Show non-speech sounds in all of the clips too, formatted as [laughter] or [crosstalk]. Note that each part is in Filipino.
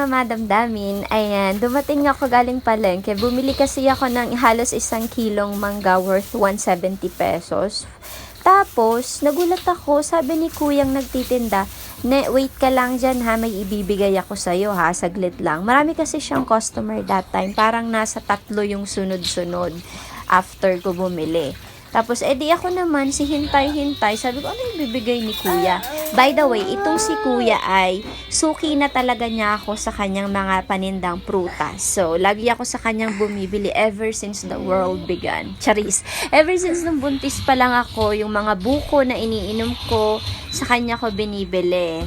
mga madamdamin, ayan, dumating ako galing palengke. Bumili kasi ako ng halos isang kilong mangga worth 170 pesos. Tapos, nagulat ako, sabi ni kuyang nagtitinda, ne, wait ka lang dyan ha, may ibibigay ako sa'yo ha, saglit lang. Marami kasi siyang customer that time, parang nasa tatlo yung sunod-sunod after ko bumili. Tapos, edi ako naman, si hintay-hintay, sabi ko, ano yung bibigay ni kuya? By the way, itong si kuya ay, suki na talaga niya ako sa kanyang mga panindang prutas. So, lagi ako sa kanyang bumibili ever since the world began. Charis. Ever since nung buntis pa lang ako, yung mga buko na iniinom ko, sa kanya ko binibili.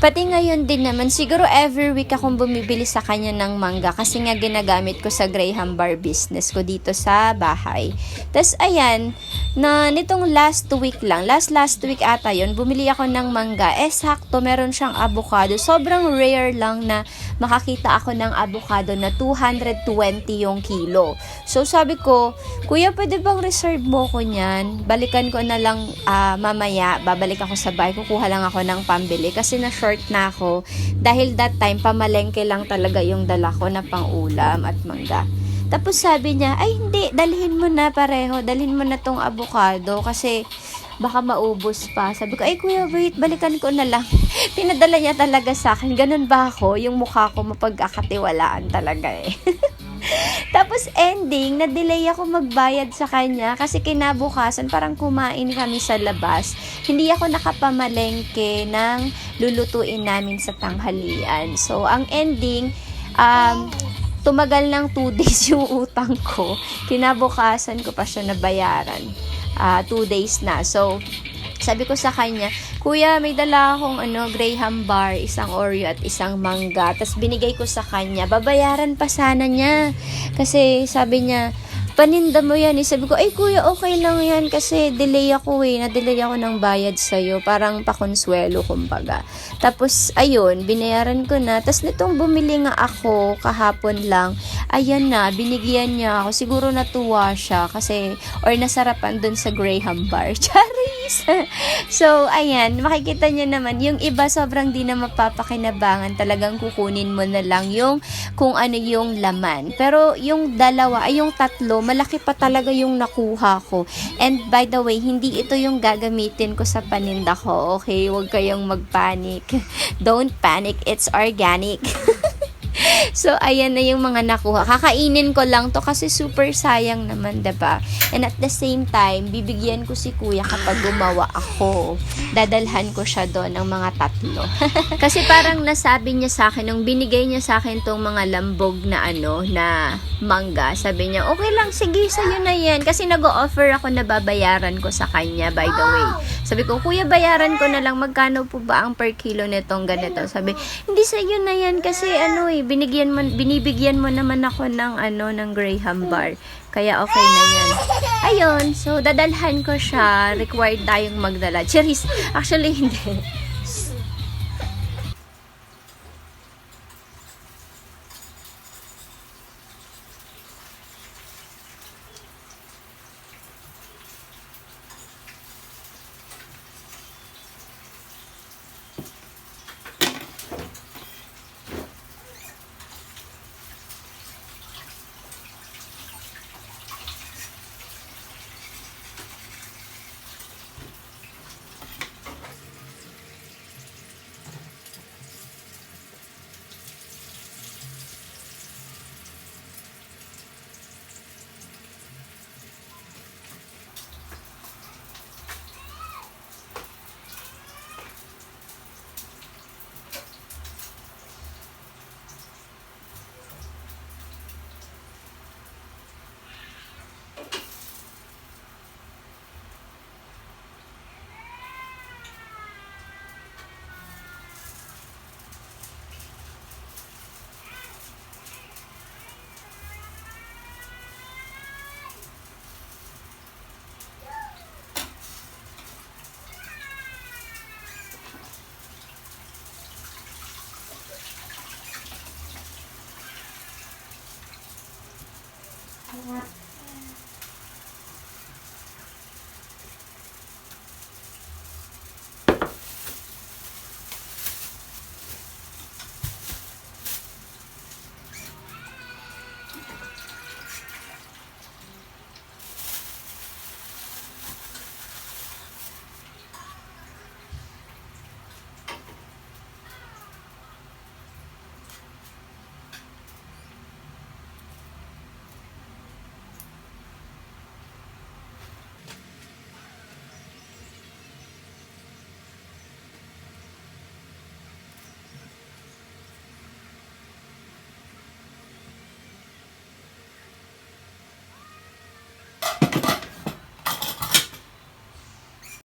Pati ngayon din naman, siguro every week akong bumibili sa kanya ng mangga kasi nga ginagamit ko sa Graham Bar business ko dito sa bahay. Tapos ayan, na nitong last week lang, last last week ata yon bumili ako ng mangga. Eh sakto, meron siyang avocado. Sobrang rare lang na makakita ako ng avocado na 220 yung kilo. So sabi ko, kuya pwede bang reserve mo ko niyan? Balikan ko na lang ah, mamaya, babalik ako sa bahay, kukuha lang ako ng pambili kasi na short na ako dahil that time pamalengke lang talaga yung dala ko na pang-ulam at mangga. Tapos sabi niya, ay hindi, dalhin mo na pareho, dalhin mo na tong avocado kasi baka maubos pa. Sabi ko, ay kuya, wait, balikan ko na lang. [laughs] Pinadala niya talaga sa akin. Ganun ba ako? Yung mukha ko mapagkakatiwalaan talaga eh. [laughs] Tapos ending, na-delay ako magbayad sa kanya kasi kinabukasan parang kumain kami sa labas. Hindi ako nakapamalengke ng lulutuin namin sa tanghalian. So, ang ending, um, tumagal ng 2 [laughs] days yung utang ko. Kinabukasan ko pa siya nabayaran. 2 days na. So, sabi ko sa kanya, Kuya, may dala akong ano, Graham bar, isang Oreo at isang mangga. Tapos binigay ko sa kanya. Babayaran pa sana niya. Kasi sabi niya, paninda mo yan. Eh, sabi ko, ay kuya, okay lang yan kasi delay ako eh. Na-delay ako ng bayad sa'yo. Parang pakonsuelo, kumbaga. Tapos, ayun, binayaran ko na. Tapos nitong bumili nga ako kahapon lang, ayan na, binigyan niya ako. Siguro natuwa siya kasi, or nasarapan dun sa Graham bar. [laughs] Charis! so, ayan, makikita niyo naman, yung iba sobrang di na mapapakinabangan. Talagang kukunin mo na lang yung kung ano yung laman. Pero yung dalawa, ay yung tatlo, malaki pa talaga yung nakuha ko. And by the way, hindi ito yung gagamitin ko sa paninda ko. Okay, huwag kayong magpanic. [laughs] Don't panic, it's organic. [laughs] So, ayan na yung mga nakuha. Kakainin ko lang to kasi super sayang naman, ba? And at the same time, bibigyan ko si kuya kapag gumawa ako. Dadalhan ko siya doon ng mga tatlo. [laughs] kasi parang nasabi niya sa akin, nung binigay niya sa akin tong mga lambog na ano, na mangga, sabi niya, okay lang, sige, sa'yo na yan. Kasi nag-offer ako na babayaran ko sa kanya, by the way. Sabi ko, kuya, bayaran ko na lang, magkano po ba ang per kilo nitong ganito? Sabi, hindi sa'yo na yan kasi ano eh, binigyan mo, binibigyan mo naman ako ng ano, ng Graham bar. Kaya okay na yan. Ayun, so dadalhan ko siya. Required tayong magdala. Cheris, actually hindi. What?